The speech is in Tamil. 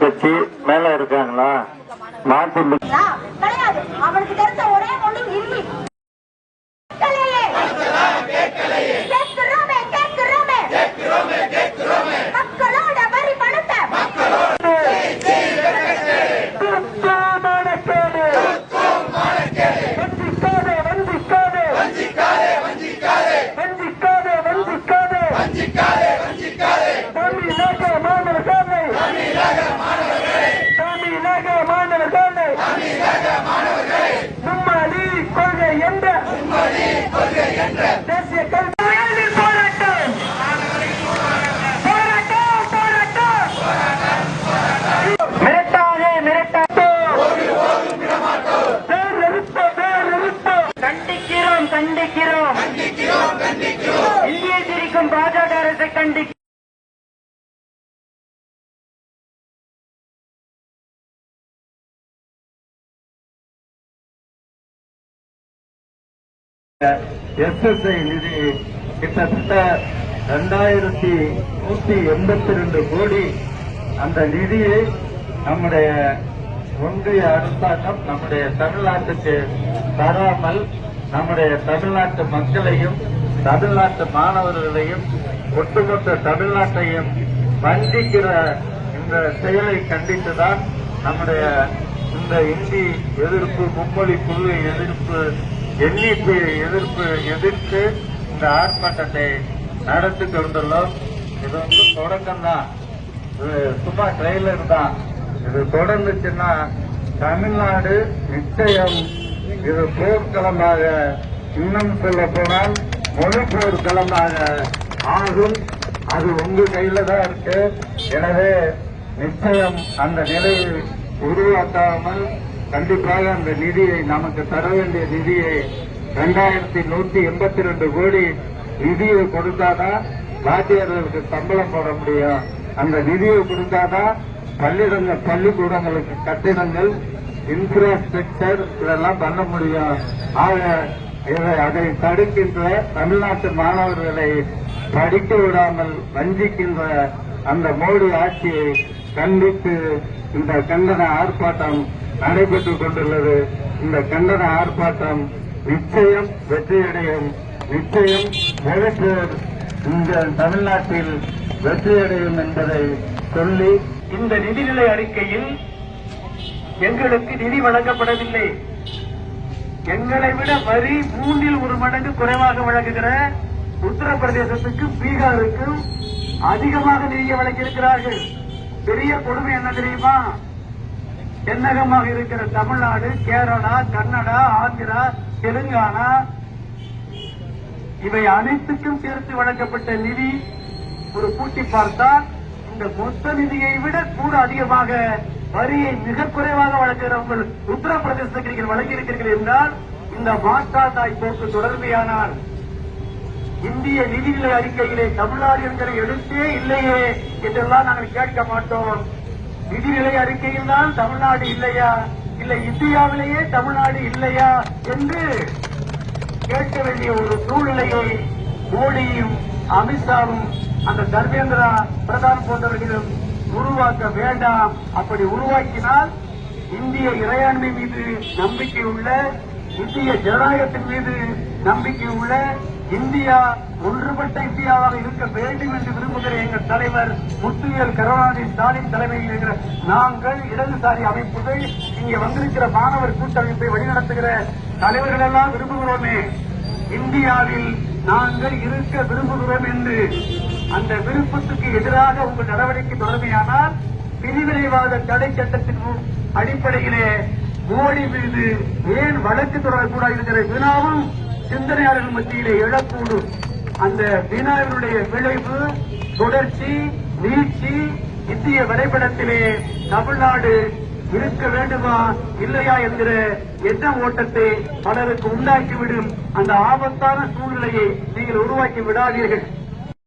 கட்சி மேல இருக்காங்களா? மாற்று நிறுத்த பேர் நிறுத்த கண்டிக்கிறோம் கண்டிக்கிறோம். இந்தியை திரிக்கும் பாஜக அரசை கண்டிக்கிறோம். எஸ்எஸ்ஐ நிதி கிட்டத்தட்ட ரெண்டாயிரத்தி நூத்தி எண்பத்தி ரெண்டு கோடி. அந்த நிதியை நம்முடைய ஒன்றிய அரசாங்கம் நம்முடைய தமிழ்நாட்டுக்கு தராமல் நம்முடைய தமிழ்நாட்டு மக்களையும் தமிழ்நாட்டு மாணவர்களையும் ஒட்டுமொத்த தமிழ்நாட்டையும் வஞ்சிக்கிற இந்த செயலை கண்டித்துதான் நம்முடைய இந்த இந்தி எதிர்ப்பு மும்மொழி குழு எதிர்ப்பு எண்ணிக்கை எதிர்ப்பு எதிர்த்து இந்த ஆர்ப்பாட்டத்தை நடத்தி கொண்டுள்ளோம். இது வந்து தொடக்கம் தான் இது சும்மா ட்ரெயிலர் தான். இது தொடர்ந்துச்சுன்னா தமிழ்நாடு நிச்சயம் இது போர்க்களமாக இன்னும் சொல்ல போனால் மொழி போர்க்களமாக ஆகும். அது உங்க கையில தான் இருக்கு. எனவே நிச்சயம் அந்த நிலையை உருவாக்காமல் கண்டிப்பாக அந்த நிதியை நமக்கு தர வேண்டிய நிதியை ரெண்டாயிரத்தி நூத்தி எண்பத்தி ரெண்டு கோடி நிதியை கொடுத்தாதான் வாத்தியார்களுக்கு சம்பளம் போட முடியும். அந்த நிதியை கொடுத்தாதான் பள்ளிடங்கள் பள்ளிக்கூடங்களுக்கு கட்டிடங்கள் இன்ஃப்ராஸ்ட்ரக்சர் இதெல்லாம் பண்ண முடியும். ஆக இதை அதை தடுக்கின்ற தமிழ்நாட்டு மாணவர்களை படிக்க விடாமல் வஞ்சிக்கின்ற அந்த மோடி ஆட்சியை கண்டித்து இந்த கண்டன ஆர்ப்பாட்டம் நடைபெற்றுக் கொண்டுள்ளது. இந்த கண்டன ஆர்ப்பாட்டம் நிச்சயம் வெற்றியடையும். நிச்சயம் மொழிப்போர் இந்த தமிழ்நாட்டில் வெற்றியடையும் என்பதை சொல்லி இந்த நிதிநிலை அறிக்கையில் எங்களுக்கு நிதி வழங்கப்படவில்லை. எங்களை விட வரி மூன்றில் ஒரு மடங்கு குறைவாக வழங்குகிற உத்தரப்பிரதேசத்துக்கும் பீகாருக்கும் அதிகமாக நிதியை வழங்கியிருக்கிறார்கள். பெரிய கொடுமை என்ன தெரியுமா? தென்னகமாக இருக்கிற தமிழ்நாடு கேரளா கன்னடா ஆந்திரா தெலுங்கானா இவை அனைத்துக்கும் சேர்த்து வழங்கப்பட்ட நிதி. ஒரு கூட்டி பார்த்தால் இந்த மொத்த நிதியை விட கூட அதிகமாக வரியை மிக குறைவாக வழங்குகிறவர்கள் உத்தரப்பிரதேசத்துக்கு நீங்கள் வழங்கி இருக்கிறீர்கள் என்றால் இந்த மாற்றாந்தாய் போக்கு தொடர்மையானால் இந்திய நிதிநிலை அறிக்கையிலே தமிழ்நாடு என்கிற எழுத்தே இல்லையே என்றெல்லாம் நாங்கள் கேட்க மாட்டோம். நிதிநிலை அறிக்கையில் தான் தமிழ்நாடு இல்லையா? இல்லை இந்தியாவிலேயே தமிழ்நாடு இல்லையா என்று கேட்க வேண்டிய ஒரு சூழ்நிலையை மோடியும் அமித்ஷாவும் அந்த தர்மேந்திரா பிரதான் போன்றவர்களும் உருவாக்க வேண்டாம். அப்படி உருவாக்கினால் இந்திய இறையாண்மை மீது நம்பிக்கை உள்ள இந்திய ஜனநாயகத்தின் மீது நம்பிக்கை உள்ள இந்தியா ஒன்றுபட்ட இந்தியாவாக இருக்க வேண்டும் என்று விரும்புகிற எங்கள் தலைவர் முத்துவேல் கருணாநிதி ஸ்டாலின் தலைமையில் இருக்கிற நாங்கள் இடதுசாரி அமைப்புகள் இங்கே வந்திருக்கிற மாணவர் கூட்டமைப்பை வழிநடத்துகிற தலைவர்கள் எல்லாம் விரும்புகிறோமே. இந்தியாவில் நாங்கள் இருக்க விரும்புகிறோம் என்று அந்த விருப்பத்துக்கு எதிராக உங்கள் நடவடிக்கை தொடர்மையானால் பிரிவினைவாத தடை சட்டத்தின் அடிப்படையிலே மோடி மீது ஏன் வழக்கு தொடரக்கூடாது என்கிற வினாவும் சிந்தனையாளர்கள் மத்தியிலே எழக்கூடும். அந்த வினாவினுடைய விளைவு தொடர்ச்சி நீட்சி இந்திய வரைபடத்திலே தமிழ்நாடு இருக்க வேண்டுமா இல்லையா என்கிற எண்ண ஓட்டத்தை பலருக்கு உண்டாக்கிவிடும் அந்த ஆபத்தான சூழ்நிலையை நீங்கள் உருவாக்கி விடாதீர்கள்.